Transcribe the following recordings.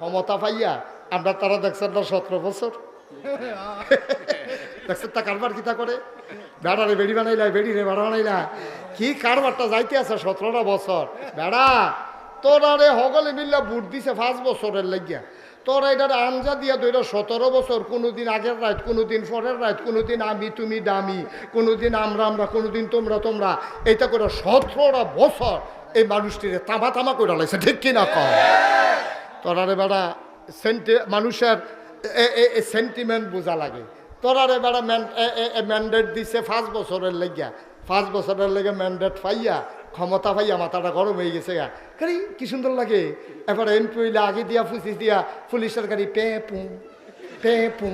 ক্ষমতা পাইয়া আমরা তারা দেখছেন না সতেরো বছর। দেখছেন তা কারবার কিতা করে? বেড়ারে বেড়ি বানাইলা বেড়ি রে বেড়া বানাইলা। কি কারবারটা যাইতে আছে সতেরোটা বছর? বেড়া, তোরা রে হগলে মিল্লা বুট দিছে পাঁচ বছরের লাগিয়া। তোরা এটার আঞ্জা দিয়া দইরা সতেরো বছর, কোনোদিন আগের রাত, কোনোদিন পরের রাত, কোনোদিন আমি তুমি দামি, কোনোদিন আমরা আমরা, কোনোদিন তোমরা তোমরা। এটা করে সতেরোটা বছর এই মানুষটিরে তামা তামা করে লাইছে, ঠিক কিনা কম তোরারে বেড়া সেন্টি, মানুষের সেন্টিমেন্ট বোঝা লাগে। তোরারে বেড়া ম্যান্ডেট দিছে পাঁচ বছরের লেগিয়া। পাঁচ বছরের লেগে ম্যান্ডেট পাইয়া, ক্ষমতা পাইয়া মাথাটা গরম হয়ে গেছে গা। গাড়ি কি সুন্দর লাগে? এবার এমপি হইলে আগে দিয়া ফুসিস দিয়া পুলিশের গাড়ি পে, পু পে, পু।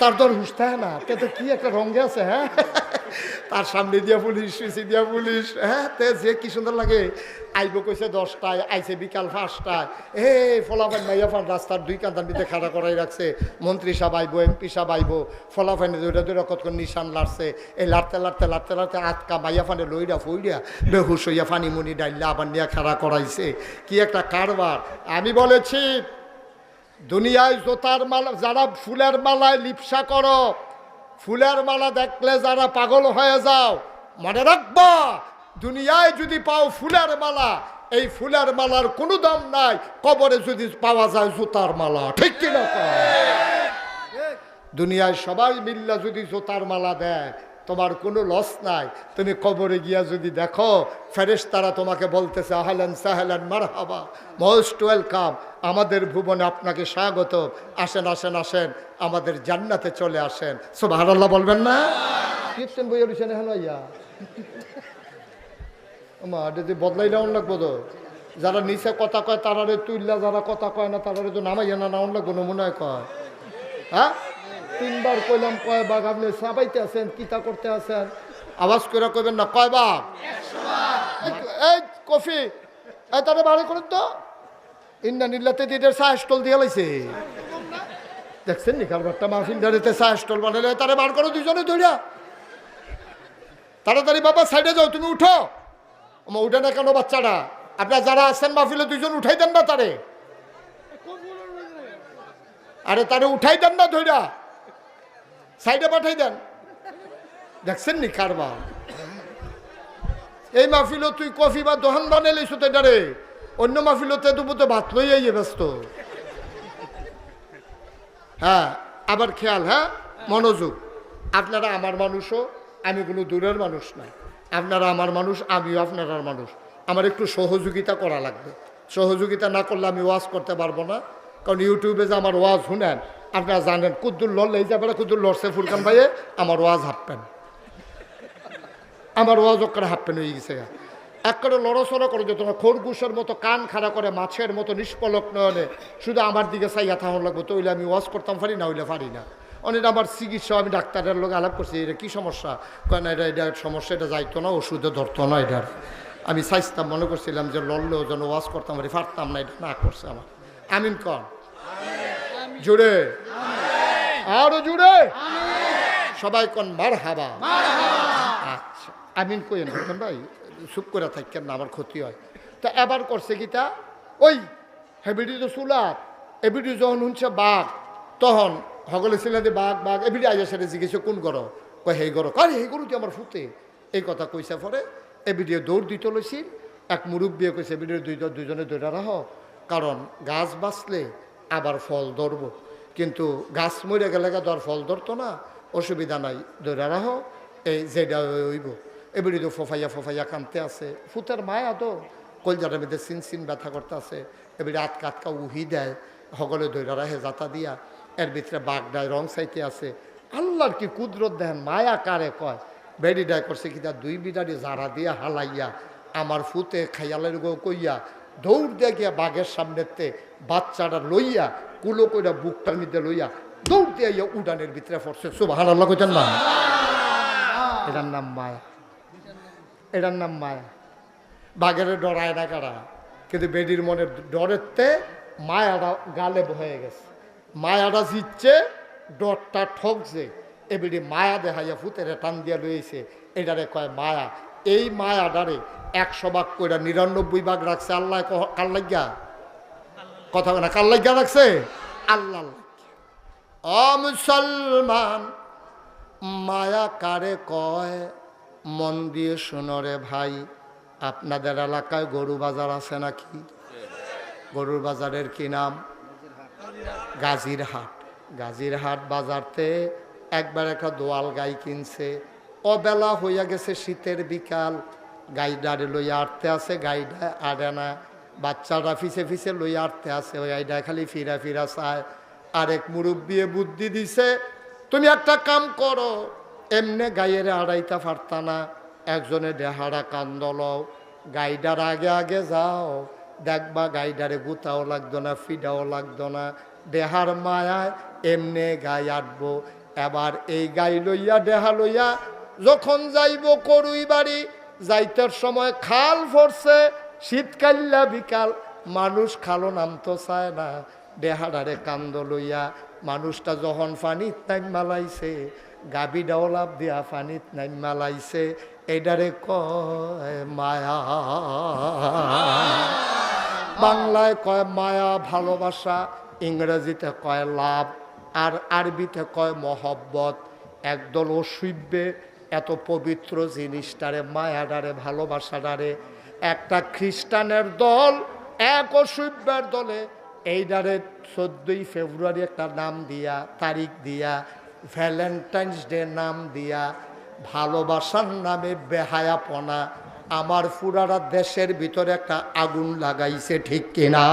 তার দর হুসতে না। তো কি একটা রঙে আছে হ্যাঁ? তার সামনে দিয়া পুলিশ, পিছি দিয়া পুলিশ। হ্যাঁ তে যে কি সুন্দর লাগে। আইব কইছে দশটায়, আইছে বিকাল পাঁচটায়। হে ফলাফান মাইয়াফান রাস্তার দুই কান্দার মধ্যে খাড়া করাই রাখছে। মন্ত্রী সাহেব আইব, এমপি সাহেব আইব, ফলাফানে দুইটা দুইটা কতক্ষণ নিশান লাড়ছে। এই লাড়তে লাড়তে লাড়তে লাড়তে আটকা মাইয়াফানে লইরা ফইরা বেহুশ হইয়া ফানি মুনি ডাইল্লা আবার নিয়ে খাড়া করাইছে। কি একটা কারবার। আমি বলেছি, দুনিয়ায় জোতার মালা, যারা ফুলের মালায় লিপসা করো ফুলের মালা দেখলে যারা পাগল হয়ে যাও, মনে রাখবা, দুনিয়ায় যদি পাও ফুলের মালা, এই ফুলের মালার কোনো দাম নাই, কবরে যদি পাওয়া যায় জুতার মালা, ঠিক কিনা? দুনিয়ায় সবাই মিল্লা যদি জুতার মালা দেয় তোমার কোনো লস নাই। তুমি কবরে গিয়া যদি দেখো ফেরেশ তারা তোমাকে বলতেছে সাহেলেন মারহাবা, মোস্ট ওয়েলকাম। আমাদের ভুবনে আপনাকে স্বাগত। আসেন আসেন আসেন। আমাদের জান্নাতে চলে আসেন। সব হারাল্লাহ বলবেন না? কীর্তন বই রয়েছেন এখন ইয়া মা এটা যে বদলাই নাউন লাগবো তো। যারা নিচে কথা কয়, তারারে তুললা যারা কথা কয় না, তারারে তো নামাইয়া না নাউন লাগবো, নমুনায় কয়। হ্যাঁ? তিনবার কইলাম, কয় বাঘ আপনি সাবাইতে আছেন কিতা করতে আছেন? আওয়াজ করে কইবেন, না, কয় বাঘ? এই কফি, এই তারে বাড়ি করুন তো। ইন্না নিল্লাতে দিয়ে চা স্টল দিয়ে লাইছে। দেখছেন নি, কারবারটা মাহফিল দাঁড়িতে চা স্টল বানালে তারে বার করো দুজনে ধরিয়া তাড়াতাড়ি বাবা, সাইডে যাও, তুমি উঠো। আমার উঠে না কেন বাচ্চাটা আপনার যারা আছেন মাহফিলে দুজন উঠাই দেন না তারে। আরে, তারে উঠাই দেন না ধইরা। সাইডে পাঠাই দেন। দেখছেন নি কারবার? এই মাহফিল তুই কফি বা দোহান বানাইলে সুতে ডারে অন্য মাহফিলতে দুপুতে ভাত লই আইয়ে ব্যস্ত। হ্যাঁ আবার খেয়াল হ্যাঁ? মনোযোগ। আপনারা আমার মানুষও, আমি কোনো দূরের মানুষ নাই আপনারা আমার মানুষ, আমিও আপনার মানুষ। আমার একটু সহযোগিতা করা লাগবে। সহযোগিতা না করলে আমি ওয়াজ করতে পারব না। কারণ ইউটিউবে যে আমার ওয়াজ শুনেন আপনারা জানেন, কুদ্দুর লড়লে এই যাবে কুদ্দুর লড়ছে ফুরকান ভাইয়ে, আমার ওয়াজ হাঁপবেন আমার ওয়াজ ওখানে হাঁপবেন হয়ে গেছে এক করে লড়াচড়া করে যে না খরগোশের মতো কান খাড়া করে, মাছের মতো নিষ্পলক নয়নে, শুধু আমার দিকে চাইয়া থাকুন লাগবো, তো হইলে আমি ওয়াজ করতাম পারি না হইলে পারি না। অনেক আমার চিকিৎসা, আমি ডাক্তারের লোক আলাপ করছি এটা কী সমস্যা? কয় না, এটা এটা সমস্যা, এটা যাইতো না, ওষুধে ধরতো না এটার আমি চাইতাম মনে করছিলাম যে লড়লেও যেন ওয়াজ করতাম পারি পারতাম না, এটা না করছে আমার। আমিন কন। জুড়ে। আরও জুড়ে। সবাই কন মার হাবা আচ্ছা আমিন কই না? ভাই, চুপ করে থাকেন না, আমার ক্ষতি হয়। তা এবার করছে গীতা ওই, হেবিডি তো চুলাত এবিডি যখন শুনছে বাঘ, তখন সকলে ছিল বাঘ বাঘ এবিডি আইয়া সেটা জিজ্ঞেস, কোন গর? কয় সেই গর। কারে সেই গরু আমার ফুটে এই কথা কইছে পরে এবিডিও দৌড় দিতে লইছিল। এক মুরব্বীয়ে কইছে এবিডিও দুই দুইজনে দৌড়া রাহ, কারণ গাছ বাঁচলে আবার ফল ধরব। কিন্তু গাছ মরে গেলে তো আর ফল ধরতো না, অসুবিধা নাই দৌড়া রাহ এই যেটা হইব। এবারে তো ফোফাইয়া ফোফাইয়া কানতে আছে, ফুতের মায়া তো, কলজাটার মধ্যে সিন সিন ব্যথা করতে আছে। এবারে আটকা আটকা উহি দেয় সকলে দৈরা রাহে যাতা দিয়া, এর ভিতরে বাঘ ডায় রং সাইতে আছে। আল্লাহর কি কুদরত দেখেন, মায়া কারে কয়? বেডি ডায় করছে কি দুই বিড়ারি জারা দিয়া হালাইয়া, আমার ফুতে খাইয়ালের গো কইয়া দৌড় দিয়ে গিয়া বাঘের সামনেতে বাচ্চাটা লইয়া কুলো কইরা বুকটার মধ্যে লইয়া দৌড় দিয়ে ইয়া উডানের ভিতরে পড়ছে। সুবাহ আল্লাহ কইতেন না? এটার নাম মায়া। এটার নাম মায়া। বাঘের ডরায় না কারা? কিন্তু বেডির মনে ডরেতে মায়াটা গালে হয়ে গেছে। মায়াটা জিতছে ডরটা ঠকছে। এবিডি মায়া দেখাইয়া ফুতের টান দিয়া লইছে। এটারে কয় মায়া? এই মায়াটারে একশো ভাগ কইরা নিরানব্বই ভাগ রাখছে, আল্লাহ ক- কার লাগিয়া? কথা না, কার রাখছে? আল্লাহ। অ মুসলমান, মায়া কারে কয়? মন দিয়ে শুনরে ভাই, আপনাদের এলাকায় গরু বাজার আছে নাকি? গরুর বাজারের কি নাম? গাজীর হাট গাজীর হাট বাজারতে একবার একটা দোয়াল গাই কিনছে। অবেলা হইয়া গেছে শীতের বিকাল। গাইডারে লইয়া আটতে আছে, গাইডা আড়ে না বাচ্চারা ফিসে ফিসে লইয়া আটতে আছে, ওই গাইডা খালি ফিরা ফিরা চায়। আরেক মুরব্বিয়ে বুদ্ধি দিছে, তুমি একটা কাম করো, এমনে গাইয়ের আড়াইতা পারতা না, একজনে দেহারা কান্দল গাইডার আগে আগে যাও, দেখবা গাইডারে গুতাও লাগতো না, ফিডাও লাগতো না, দেহার মায়ায় এমনে গাই আটবো। এবার এই গাই লইয়া, দেহা লইয়া যখন যাইব করুই বাড়ি যাইতের সময় খাল ফরছে শীতকাল্লা বিকাল, মানুষ খালো নামতো চায় না। দেহাডারে কান্দ লইয়া মানুষটা যখন পানিত নাইম মালাইছে গাবি ডাওলাপ দিয়া পানিত নাইম মালাইছে এডারে কয় মায়া। বাংলায় কয় মায়া, ভালোবাসা, ইংরেজিতে কয় লাভ, আর আরবিতে কয় মহব্বত। একদল অসুব্যে এত পবিত্র জিনিসটারে মায়াডারে ভালোবাসাডারে একটা খ্রিস্টানের দল, এক অসুব্যের দলে এইডারে চোদ্দই ফেব্রুয়ারি একটা নাম দিয়া, তারিখ দিয়া, ভ্যালেন্টাইন্স ডে নাম দিয়া, ভালোবাসার নামে বেহায়াপনা, আমার পুরারা দেশের ভিতরে একটা আগুন লাগাইছে, ঠিক কিনা?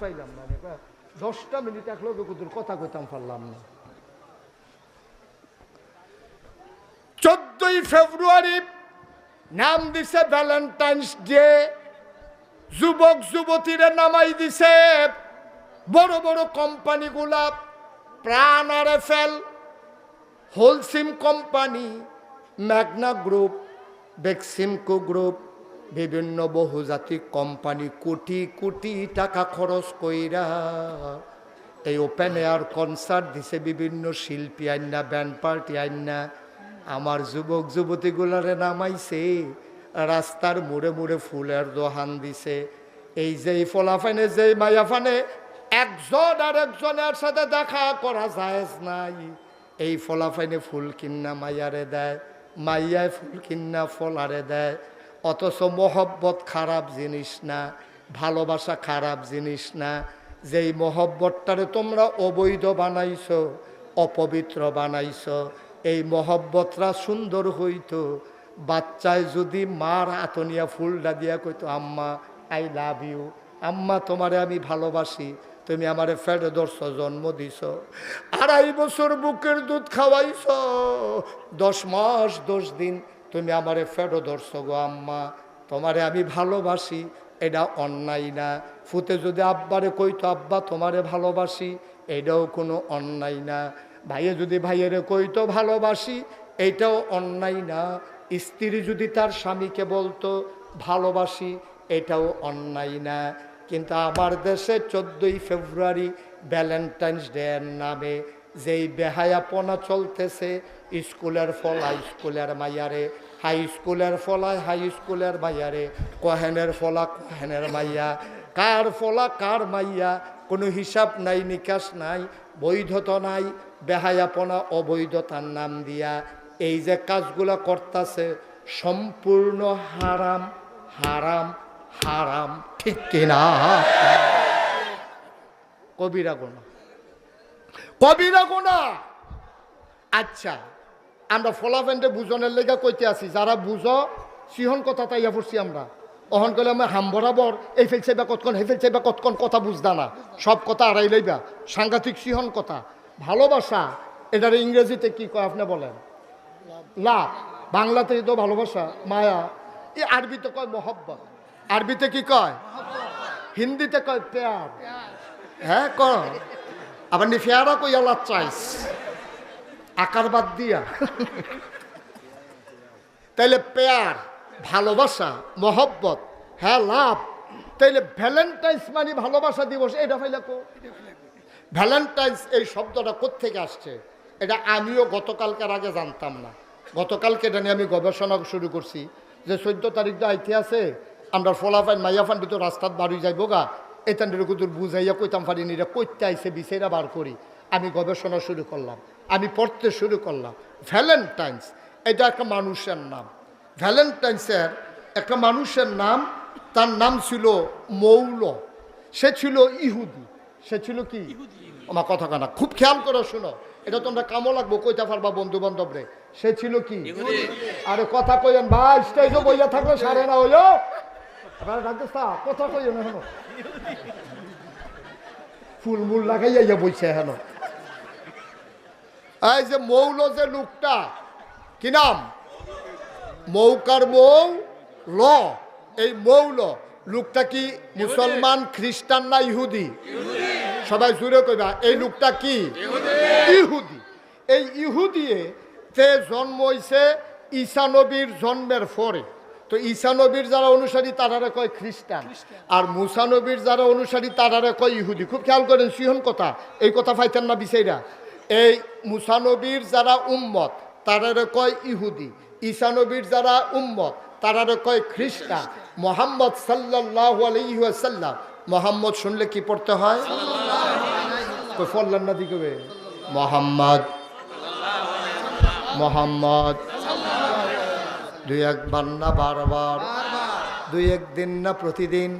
পাইলাম না দশটা মিনিট এক লোক কথা কইতাম পারলাম না। চোদ্দই ফেব্রুয়ারি নাম দিছে ভ্যালেন্টাইন্স ডে। যুবক যুবতীরা নামাই দিছে। বড় বড় কোম্পানিগুলা প্রাণ আর fail Holcim company, Magna group Beximco group বিভিন্ন বহুজাতিক কোম্পানি কোটি কোটি টাকা খরচ কইরা এই ওপেন এয়ার কনসার্ট দিছে বিভিন্ন শিল্পী আইনা ব্যান্ড পার্টি আইনা আমার যুবক যুবতীগুলারে নামাইছে, রাস্তার মুড়ে মুড়ে ফুলের দোহান দিছে। এই যে ফলাফানে যে মায়াফানে একজন আর একজনের সাথে দেখা করা যায় নাই। এই ফলাফাইনে ফুল কিন্না মাইয়ারে দেয়, মাইয়ায় ফুল কিন্না ফলারে দেয়। অথচ মহব্বত খারাপ জিনিস না, ভালোবাসা খারাপ জিনিস না। যেই মহব্বতটারে তোমরা অবৈধ বানাইছ, অপবিত্র বানাইছ, এই মহব্বতরা সুন্দর হইতো। বাচ্চায় যদি মার আতনিয়া ফুলটা দিয়া কইতো, আম্মা, আই লাভ ইউ। আম্মা, তোমারে আমি ভালোবাসি। তুমি আমারে ফেটে দর্শ জন্ম দিছ। আড়াই বছর বুকের দুধ খাওয়াইছ। দশ মাস, দশ দিন তুমি আমারে ফেটে দর্শ গো আম্মা। তোমারে আমি ভালোবাসি, এটা অন্যায় না। ফুতে যদি আব্বারে কইতো আব্বা তোমারে ভালোবাসি, এটাও কোনো অন্যায় না। ভাইয়ে যদি ভাইয়েরে কইতো ভালোবাসি, এটাও অন্যায় না। স্ত্রী যদি তার স্বামীকে বলতো, ভালোবাসি, এটাও অন্যায় না। কিন্তু আমার দেশে চোদ্দোই ফেব্রুয়ারি ভ্যালেন্টাইন্স ডে এর নামে যেই বেহায়াপনা চলতেছে, স্কুলের ফলা স্কুলের মাইয়ারে হাই স্কুলের ফলায় হাই স্কুলের মাইয়ারে। কহেনের ফলা, কহেনের মাইয়া। কার ফলা, কার মাইয়া? কোনো হিসাব নাই, নিকাশ নাই, বৈধতা নাই, বেহায়াপনা, অবৈধতার নাম দিয়া। এই যে কাজগুলা করতেছে, সম্পূর্ণ হারাম হারাম হারাম। ঠিক কিনা? কবিরা গোনা কবিরা গোনা আচ্ছা। আমরা ফলাফেন্টে বুঝনের লেগে কইতে আছি, যারা বুঝো সিহন কথা তাইয়া পড়ছি আমরা। অহন কলে আমি হাম বরাবর, এই ফেলছে বা কতক্ষণ হে ফেলছে বা কতক্ষণ, কথা বুঝদা না। সব কথা আড়াই লইবা, সাংঘাতিক সিহন কথা। ভালোবাসা, এটার ইংরেজিতে কি কয় আপনি বলেন? লাভ। বাংলাতে তো ভালোবাসা, মায়া। এ আরবিতে কয় মোহব্বত। আরবিতে কি কয়? হিন্দিতে কয় প্যার। হ্যাঁ ক আবার নি ফেয়ারা কই আল্লাহ চাইস আকার বাদ দিয়া। তাইলে পেয়ার, ভালোবাসা, মহব্বত হ্যাঁ লাভ। তাইলে ভ্যালেন্টাইন্স মানে ভালোবাসা দিবস, এটা ফাইলে কো। ভ্যালেন্টাইন্স এই শব্দটা কোত্থেকে আসছে? এটা আমিও গতকালকার আগে জানতাম না। গতকালকে এটা নিয়ে আমি গবেষণা শুরু করছি যে চোদ্দ তারিখ দা আইতে আছে, আমরা ফলাফাইন মাইয়াফান ভিতর রাস্তাত বাড়ি যাইব গা। এতানের কুতুর বুঝাইয়া কইতাম পারি নিরা কইতে আইসে বিচাইরা বার করি। আমি গবেষণা শুরু করলাম আমি পড়তে শুরু করলাম। ভ্যালেন্টাইন্স এটা একটা মানুষের নাম। ভ্যালেন্টাইন্সের একটা মানুষের নাম তার নাম ছিল মৌল। সে ছিল ইহুদি। সে ছিল কি? আমার কথা কানা খুব খেয়াল করে শোনো। এটা তোমরা কামো লাগবো কইতা পারবা বন্ধু বান্ধব রে? সে ছিল কি? আরে কথা কইেন ভাই স্টেজে বইয়া থাকলে সারে না হইল কথা কইেন হেন ফুল মুল লাগাইয়া ইয়া বইছে হেন এই যে মৌল যে লোকটা, কি নাম? মৌকার মৌ ল। এই মৌল, লোকটা কি মুসলমান, খ্রিস্টান না ইহুদি? সবাই জুড়ে কইবা, এই লোকটা কি? ইহুদি। এই ইহুদিয়ে তে জন্ম হইছে ঈসা নবীর জন্মের পরে। তো ঈসা নবীর যারা অনুসারী, তারারে কয় খ্রিস্টান। আর মুসা নবীর যারা অনুসারী, তারারে কয় ইহুদি। খুব খেয়াল করেন, সিহন কথা। এই কথা পাইতেন না বিষয়রা এই মুসানবীর যারা উম্মত তারারে কয় ইহুদি। ঈশানবীর যারা উম্মত তারারে কয় খ্রিস্টান। মোহাম্মদ সাল্লাহ আলহিহাসাল্লাম মোহাম্মদ শুনলে কি পড়তে হয়? কই ফললেন না দিকে মোহাম্মদ। মোহাম্মদ। দুই একবার না বারবার? দুই এক দিন না প্রতিদিন?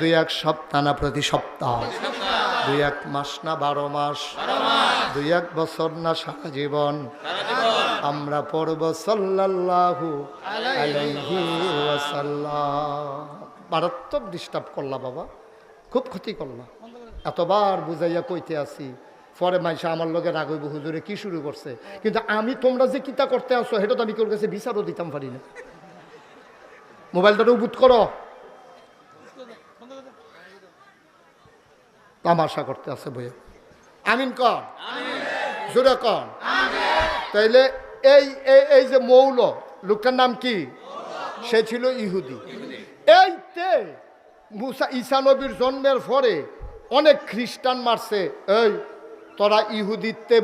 দুই এক সপ্তাহ না প্রতি সপ্তাহ। দুই এক মাস না বারো মাস। দুই এক বছর না সারা জীবন। আমরা পড়ব আলাইহি মারাত্মক ডিস্টার্ব করলা বাবা। খুব ক্ষতি করলা। এতবার বুঝাইয়া কইতে আসি, পরে মাইসা আমার লগে রাগ হুজুরে কি শুরু করছে? কিন্তু আমি তোমরা যে কিতা করতে আসো, সেটা তো আমি কেউ কাছে বিচারও দিতাম পারি না। মোবাইলটা উবুত করো। তামাশা করতে আছে বইয়ে। আমিন কন? জোরে কন? তাইলে এই এই এই যে মৌল, লোকটার নাম কি? সে ছিল ইহুদি। এইতে মুসা, ঈসা নবীর জন্মের পরে অনেক খ্রিস্টান মারছে। এই, তোরা ইহুদিতে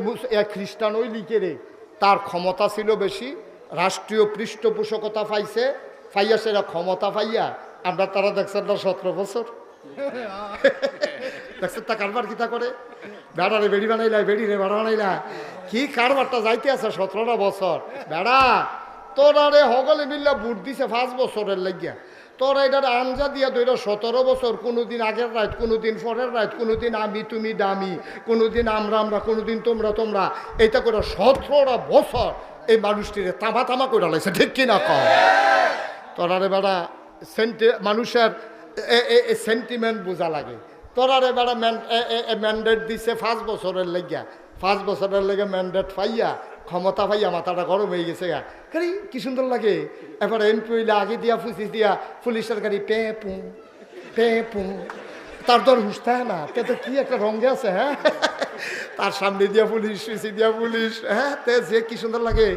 খ্রিস্টান ওই লিখে রে। তার ক্ষমতা ছিল বেশি, রাষ্ট্রীয় পৃষ্ঠপোষকতা পাইছে। পাইয়া সেটা ক্ষমতা পাইয়া, আমরা তারা দেখছেন না সতেরো বছর। দেখছেন তা কারবার কিতা করে? বেড়ারে বেড়ি বানাইলা, বেড়ি রে, বেড়া বানাইলা। কি কারবারটা যাইতে আছে সতেরোটা বছর? বেড়া, তোরা রে হগলে মিল্লা বুট দিছে পাঁচ বছরের লাগিয়া। তোরা এটার আঞ্জা দিয়া দইরা সতেরো বছর, কোনোদিন আগের রাত, কোনোদিন পরের রাত, কোনোদিন আমি তুমি দামি, কোনোদিন আমরা আমরা, কোনোদিন তোমরা তোমরা। এটা করে সতেরোটা বছর এই মানুষটিরে তামা তামা করে লাইছে, ঠিক কিনা কম তোরারে বেড়া, সেন্টি মানুষের সেন্টিমেন্ট বোঝা লাগে। তোরারে বেড়া ম্যান্ডেট দিছে পাঁচ বছরের লেগিয়া। পাঁচ বছরের লেগে ম্যান্ডেট পাইয়া, ক্ষমতা পাইয়া মাথাটা গরম হয়ে গেছে গা। কারি কি সুন্দর লাগে। এবার এমপি হইলে আগে দিয়া ফুসিস দিয়া, পুলিশের গাড়ি পে পু পে পু। তার তোর আর থাকে না। তে তো কি একটা রঙে আছে হ্যাঁ? তার সামনে দিয়া পুলিশ পিছিয়ে দিয়া পুলিশ। হ্যাঁ তে যে কি সুন্দর লাগে।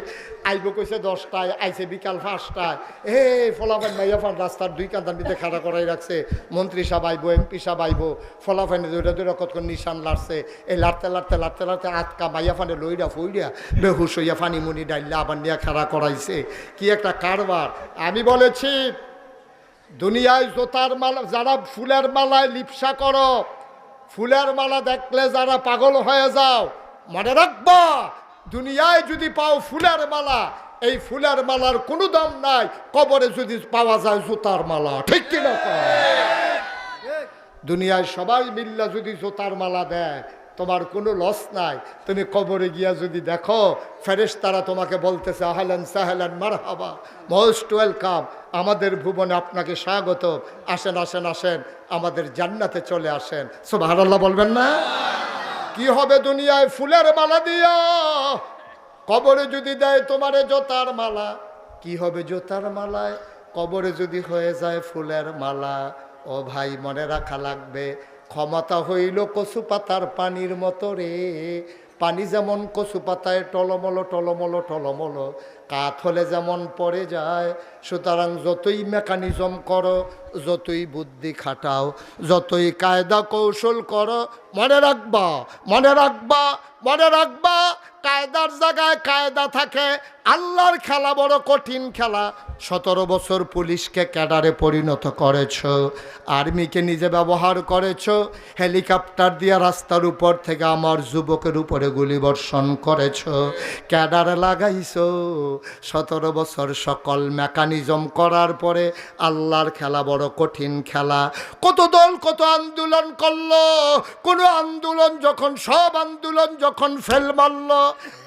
আইব কইছে দশটায়, আইছে বিকাল পাঁচটায়। হে ফলাফাইন মাইয়াফান রাস্তার দুই কান্দার মধ্যে খাড়া করাই রাখছে। মন্ত্রী সাহেব আইব, এমপি সাহেব আইব ফলাফাইনে দুইটা দুইটা কতক্ষণ নিশান লাড়ছে। এই লাড়তে লাড়তে লাড়তে লাড়তে আটকা মাইয়াফানে লইরা ফইরা বেহুশ হইয়া ফানি মুনি ডাইল্লা আবার নিয়ে খাড়া করাইছে। কি একটা কারবার। আমি বলেছি, দুনিয়ায় জোতার মালা, যারা ফুলের মালায় লিপসা করো ফুলের মালা দেখলে যারা পাগল হয়ে যাও, মনে রাখবা, দুনিয়ায় যদি পাও ফুলের মালা, এই ফুলের মালার কোনো দাম নাই, কবরে যদি পাওয়া যায় জুতার মালা, ঠিক কিনা? দুনিয়ায় সবাই মিল্লা যদি জুতার মালা দেয় তোমার কোনো লস নাই। তুমি কবরে গিয়া যদি দেখো ফেরেশ তারা তোমাকে বলতেছে সাহেলান মারহাবা। Most welcome. আমাদের ভুবনে আপনাকে স্বাগত। আসেন আসেন আসেন। আমাদের জান্নাতে চলে আসেন। সুবহানাল্লাহ বলবেন না? কি হবে দুনিয়ায় ফুলের মালা দিয়া? কবরে যদি দেয় তোমারে জোতার মালা। কি হবে জোতার মালায়? কবরে যদি হয়ে যায় ফুলের মালা। ও ভাই, মনে রাখা লাগবে। ক্ষমতা হইল কচু পাতার পানির মতো রে। পানি যেমন কচু পাতায় টলমলো টলমলো টলমলো কাত হলে যেমন পড়ে যায়, সুতরাং যতই মেকানিজম করো, যতই বুদ্ধি খাটাও, যতই কায়দা কৌশল করো, মনে রাখবা মনে রাখবা মনে রাখবা, কায়দার জায়গায় কায়দা থাকে আল্লাহর খেলা বড় কঠিন খেলা। সতেরো বছর পুলিশকে ক্যাডারে পরিণত করেছ, আর্মিকে নিজে ব্যবহার করেছ, হেলিকপ্টার দিয়ে রাস্তার উপর থেকে আমার যুবকের উপরে গুলি বর্ষণ করেছ, ক্যাডারে লাগাইছ। সতেরো বছর সকল মেকানিজম করার পরে আল্লাহর খেলা বড় কঠিন খেলা। কত দল কত আন্দোলন করল, কোনো আন্দোলন যখন, সব আন্দোলন যখন ফেল মারল,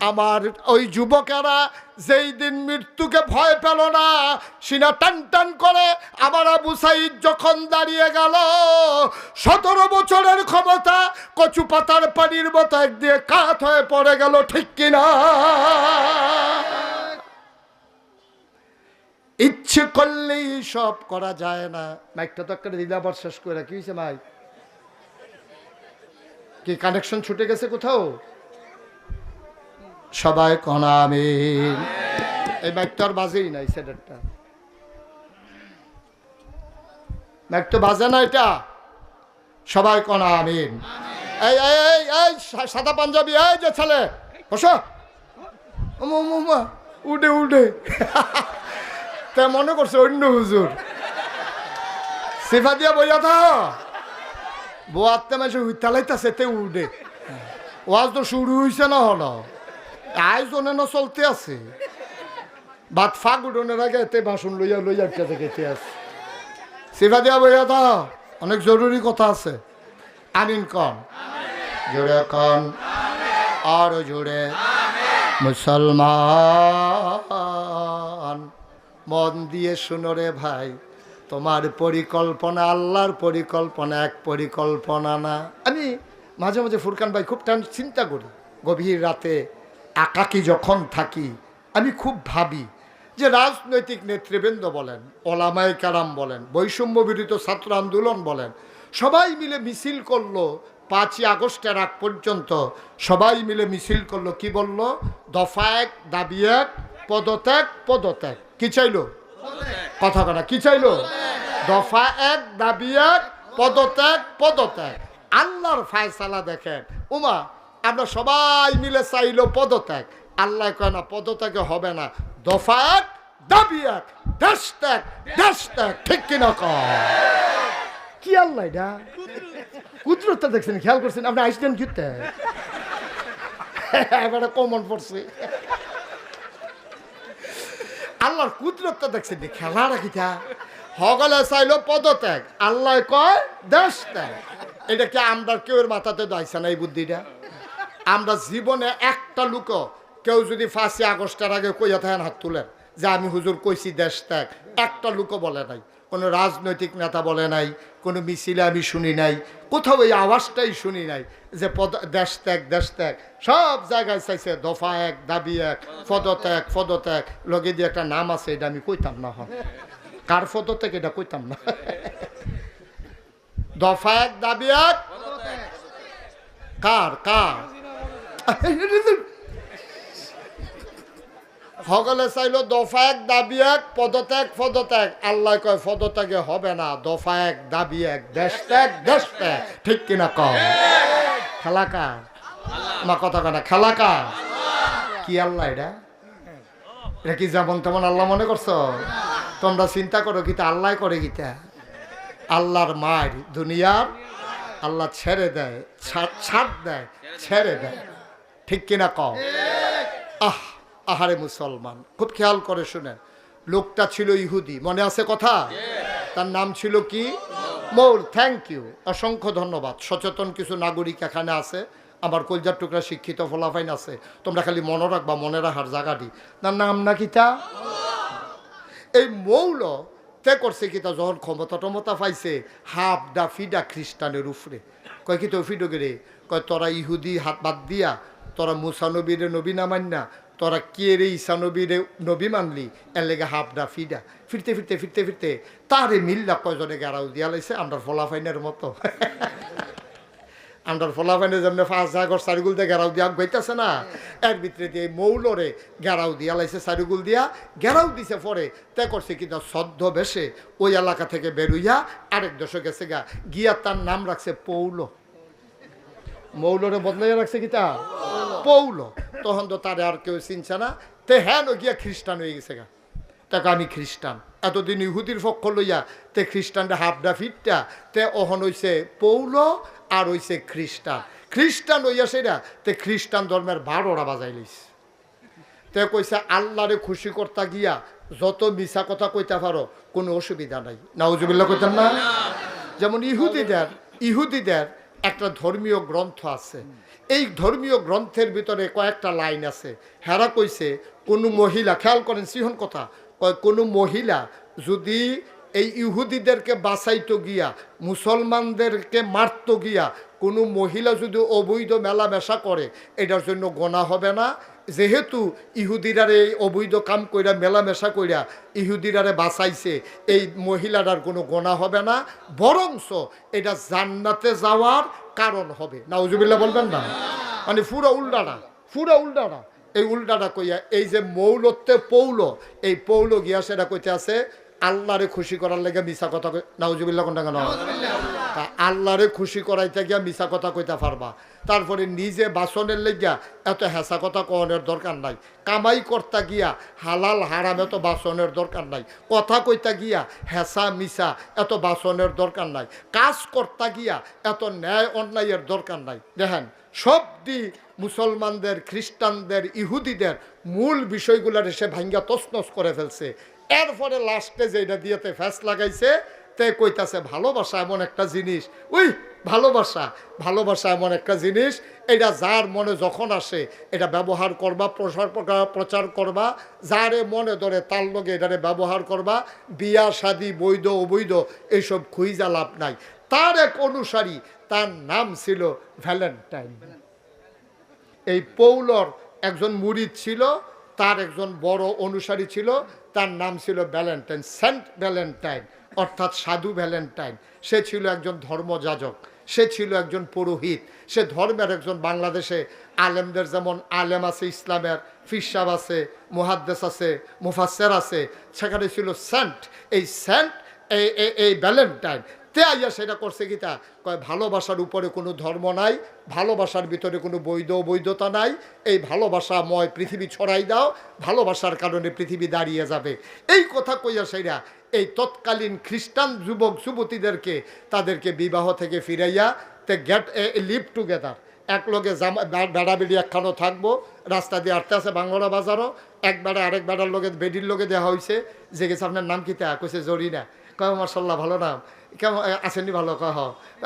আমার ওই যুবকেরা যেই দিন মৃত্যুকে ভয় পেল না, সিনা টান টান করে আমার আবু সাইদ যখন দাঁড়িয়ে গেল, সতেরো বছরের ক্ষমতা কচু পাতার পানির মতো এক দিয়ে কাত হয়ে পড়ে গেল, ঠিক কিনা? ইচ্ছে করলেই সব করা যায় না। মাইকটা তো একটা দিলে আবার শেষ করে কি হয়েছে মাইক কি কানেকশন ছুটে গেছে কোথাও? সবাই কনা আমিন এই মাইকটা আর বাজেই নাই সেটারটা। মাইক তো বাজে না এটা? সবাই কনা আমিন এই এই এই সাদা পাঞ্জাবি, এই যে ছেলে উঠে উঠে। তা মনে করছে অন্য হুজুর। সিফা দিয়া বইয়া থা বোয়াতে মাসে উইতালাইতাছে তে উঠে। ওয়াজ তো শুরু হইছে না হলো। আয়োজনে না চলতে আছে। বাদ ফাঁক উঠোনের আগে এতে বাসন লইয়া লইয়া খেতে খেতে আছে। সিফা দিয়া বইয়া থা অনেক জরুরি কথা আছে। আমিন কন। জোরে কন। আরও জোরে মুসলমান, মন দিয়ে শুনো রে ভাই, তোমার পরিকল্পনা আল্লাহর পরিকল্পনা, এক পরিকল্পনা না। আমি মাঝে মাঝে ফুরকান ভাই খুব টান চিন্তা করি। গভীর রাতে একাকি যখন থাকি, আমি খুব ভাবি যে রাজনৈতিক নেতৃবৃন্দ বলেন, ওলামায় কারাম বলেন বৈষম্য বিরোধী ছাত্র আন্দোলন বলেন, সবাই মিলে মিছিল করল পাঁচই আগস্টের আগ পর্যন্ত। সবাই মিলে মিছিল করল, কি বলল? দফা এক, দাবি এক, পদত্যাগ পদত্যাগ। কি চাইলো? কথা কথা কি চাইলো? দফা এক, দাবি এক, পদত্যাগ পদত্যাগ। আল্লাহর ফায়সালা দেখেন। উমা আমরা সবাই মিলে চাইলো পদত্যাগ। আল্লাহ কয় না পদত্যাগে হবে না। দফা এক দাবি এক দেশ ত্যাগ দেশ ত্যাগ ঠিক কিনা কি আল্লাহ এটা? কুদরতটা দেখছেন খেয়াল করছেন? আপনি আইসলেন কিতে? এবারে কমন পড়ছে। আল্লাহর কুদরতটা দেখছেন নি, খেলা রাখিতা হগলে চাইলো পদত্যাগ। আল্লাহ কয় দেশ ত্যাগ। এটা কি আমরা কেউ মাথাতে দাইছে না এই বুদ্ধিটা? আমরা জীবনে একটা লোক কেউ যদি ফাঁসি আগস্টের আগে কইয়া থাকেন হাত তুলেন, যে আমি হুজুর কইছি দেশ ত্যাগ, একটা লুকও বলে নাই। কোনো রাজনৈতিক নেতা বলে নাই, কোনো মিছিলে আমি শুনি নাই, কোথাও এই আওয়াজটাই শুনি নাই, যে পদ দেশ ত্যাগ দেশ ত্যাগ। সব জায়গায় চাইছে দফা এক, দাবি এক পদত্যাগ পদত্যাগ লগে দিয়ে একটা নাম আছে, এটা আমি কইতাম না হন কার পদত্যাগ এটা কইতাম না। দফা এক, দাবি এক। কার কার? সকলে চাইলো দফা এক দাবি এক পদত্যাগ পদত্যাগ আল্লাহ কয় পদত্যাগে হবে না। দফা এক দাবি এক দেশ ত্যাগ দেশ ত্যাগ ঠিক কিনা কম খেলা কার? আমার কথা কয় খেলাকা কি আল্লাহ এটা? এটা কি যেমন তেমন আল্লাহ মনে করছ? তোমরা চিন্তা করো গীতা আল্লাহ করে গীতা আল্লাহর মায়ের দুনিয়ার আল্লাহ ছেড়ে দেয় ছাড় দেয়, ছেড়ে দেয়। ঠিক কিনা কম আহ, আহারে মুসলমান, খুব খেয়াল করে শুনেন। লোকটা ছিল ইহুদি, মনে আছে কথা? তার নাম ছিল কি? মৌল থ্যাংক ইউ অসংখ্য ধন্যবাদ। সচেতন কিছু নাগরিক এখানে আছে, আমার কলজার টুকরা শিক্ষিত ফলাফাইন আছে, তোমরা খালি মনে রাখবা, মনে রাখার জায়গাটি তার নাম নাকি তা? এই মৌল তে করছে কি তা? যখন ক্ষমতা টমতা পাইছে হাফ ডা ফিডা খ্রিস্টানের উপরে কয় কি তো ফিডো গেরে কয়, তোরা ইহুদি হাত বাদ দিয়া তোরা মুসা নবীরে নবী না তোরা কে রে ঈসা নবীরে নবী মানলি? এর লেগে হাফ ডা ফিডা ফিরতে ফিরতে ফিরতে ফিরতে তারে মিল্লা কয়জনে গেরাও দিয়া লাইছে আমরা ফলাফাইনের মতো। আন্ডার ফলাফাইনে যেমনি পাঁচ জাগর চারিগুল দিয়ে গেরাও দিয়া গইতেছে না। এর ভিতরে দিয়ে মৌলরে গেরাও দিয়া লাইছে চারিগুল দিয়া। গেরাও দিছে পরে তে করছে কিন্তু সদ্য বেশে ওই এলাকা থেকে বেরুইয়া আরেক দেশে গেছে গা। গিয়া তার নাম রাখছে পৌল। মৌলরে বদলাইয়া রাখছে কি তা? পৌল। তখন তো তারে আর কেউ চিনছে না। তে হ্যাঁ নো গিয়া খ্রিস্টান হয়ে গেছে গা। তাকে আমি খ্রিস্টান। এতদিন ইহুদির পক্ষ লইয়া তে খ্রিস্টানটা হাফডা ফিটটা তে অহন হইছে পৌল আর হইছে খ্রিস্টান। খ্রিস্টান হইয়া সেটা তে খ্রিস্টান ধর্মের বারোটা বাজাই লইছে। তে কইছে, আল্লাহরে খুশি করতা গিয়া যত মিছা কথা কইতে পারো, কোনো অসুবিধা নাই। নাউজুবিল্লাহ কইতাম না? যেমন ইহুদিদের ইহুদিদের একটা ধর্মীয় গ্রন্থ আছে। এই ধর্মীয় গ্রন্থের ভিতরে কয়েকটা লাইন আছে। হেরা কইছে, কোনো মহিলা, খেয়াল করেন সিহন কথা কোনো মহিলা যদি এই ইহুদিদেরকে বাঁচাইতো গিয়া, মুসলমানদেরকে মারতো গিয়া, কোনো মহিলা যদি অবৈধ মেলামেশা করে, এটার জন্য গোনা হবে না যেহেতু ইহুদিরারে এই অবৈধ কাম কইরা মেলামেশা কইরা ইহুদিরারে বাঁচাইছে এই মহিলাটার কোনো গোনা হবে না বরংস এটা জান্নাতে যাওয়ার কারণ হবে। নাউজুবিল্লাহ বলবেন না? মানে পুরো উল্টাটা পুরো উল্টাটা। এই উল্টাটা কইয়া এই যে মৌলত্বে পৌল এই পৌল গিয়া সেটা কইতে আছে আল্লাহরে খুশি করার লেগে মিশা কথা কই নাউজুবিল্লাহ কোনটা কেন? আল্লাহরে খুশি করাইতে গিয়া মিশা কথা কইতে পারবা। তারপরে নিজে বাসনের লেগিয়া এত হেসা কথা কহনের দরকার নাই। কামাই করতা গিয়া হালাল হারাম এত বাসনের দরকার নাই। কথা কইতা গিয়া হেসা মিশা এত বাসনের দরকার নাই। কাজ করতা গিয়া এত ন্যায় অন্যায়ের দরকার নাই। দেখেন সব দি মুসলমানদের, খ্রিস্টানদের, ইহুদিদের মূল বিষয়গুলোর এসে ভাঙ্গা তসনস করে ফেলছে। এরপরে লাস্টে যেটা দিয়েতে ফ্যাস লাগাইছে তে কইতাছে, ভালোবাসা এমন একটা জিনিস। উই, ভালোবাসা ভালোবাসা এমন একটা জিনিস, এটা যার মনে যখন আসে, এটা ব্যবহার করবা, প্রসার প্রচার করবা, যারে মনে ধরে তার লগে এটারে ব্যবহার করবা, বিয়া, শাদি, বৈধ, অবৈধ, এইসব খুইজা লাভ নাই। তার এক অনুসারী, তার নাম ছিল ভ্যালেন্টাইন। এই পৌলর একজন মুরিদ ছিল তার একজন বড় অনুসারী ছিল, তার নাম ছিল ভ্যালেন্টাইন, সেন্ট ভ্যালেন্টাইন, অর্থাৎ সাধু ভ্যালেন্টাইন। সে ছিল একজন ধর্মযাজক, সে ছিল একজন পুরোহিত, সে ধর্মের একজন বাংলাদেশে আলেমদের যেমন আলেম আছে, ইসলামের ফিসাব আছে, মুহাদ্দেস আছে মুফাসের আছে, সেখানে ছিল সেন্ট। এই সেন্ট এই- এই ভ্যালেন্টাইন তে আইয়া সেটা করছে গীতা কয়, ভালোবাসার উপরে কোনো ধর্ম নাই, ভালোবাসার ভিতরে কোনো বৈধ বৈধতা নাই, এই ভালোবাসা ভালোবাসাময় পৃথিবী ছড়াই দাও, ভালোবাসার কারণে পৃথিবী দাঁড়িয়ে যাবে। এই কথা কইয়া সেরা এই তৎকালীন খ্রিস্টান যুবক যুবতীদেরকে তাদেরকে বিবাহ থেকে ফিরাইয়া তে গেট এ লিভ টুগেদার এক লগে জামা বে- বেড়া বেড়ি একখানো থাকব, রাস্তা দিয়ে আটতে আছে বাংলা বাজারও এক বেড়া আরেক বেড়ার লগে, বেডির লগে দেওয়া হয়েছে যে গেছে আপনার নাম কি তা? কইছে জরিনা। কয় মার্শাল্লাহ ভালো নাম। কেমন এ, আছেননি ভালো কয় হ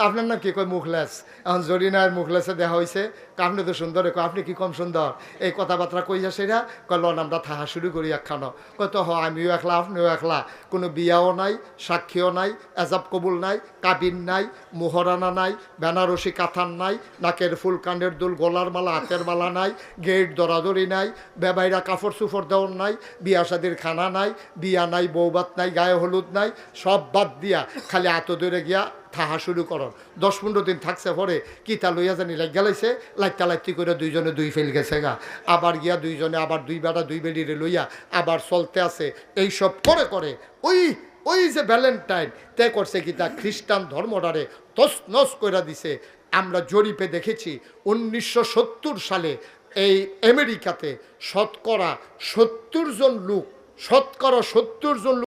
আপনার নাম কি? কয় মুখলেস। এখন জরিনার মুখলেসে দেখা হয়েছে আপনি তো সুন্দর কয় আপনি কি কম সুন্দর? এই কথাবার্তা কইয়া সেরা কয় লন আমরা থাহা শুরু করি একখানো। কয় তো হ, আমিও একলা, আপনিও একলা। কোনো বিয়াও নাই, সাক্ষীও নাই, এজাব কবুল নাই, কাবিন নাই, মোহরানা নাই, বেনারসি কাথান নাই, নাকের ফুল কাণ্ডের দুল, গলার মালা, হাতের মালা নাই, গেট দরাদরি নাই, বেবাইরা কাপড় চুপড় দেওয়ার নাই, বিয়া শাদির খানা নাই, বিয়া নাই, বৌবাত নাই, গায়ে হলুদ নাই, সব বাদ দিয়া খালি এত দূরে গিয়া থাহা শুরু করন দশ পনেরো দিন থাকছে পরে কি তা লইয়া জানি লাগ গেলাইছে লাইতা লাইতি করে দুইজনে দুই ফেল গেছে গা। আবার গিয়া দুইজনে আবার দুই বেড়া দুই বেড়িরে লইয়া আবার চলতে আছে। এইসব করে করে ওই ওই যে ভ্যালেন্টাইন, তে করছে কি তা খ্রিস্টান ধর্মটারে তসনস করে দিছে। আমরা জরিপে দেখেছি উনিশশো সত্তর সালে এই আমেরিকাতে শতকরা সত্তর জন লোক, শতকরা সত্তর জন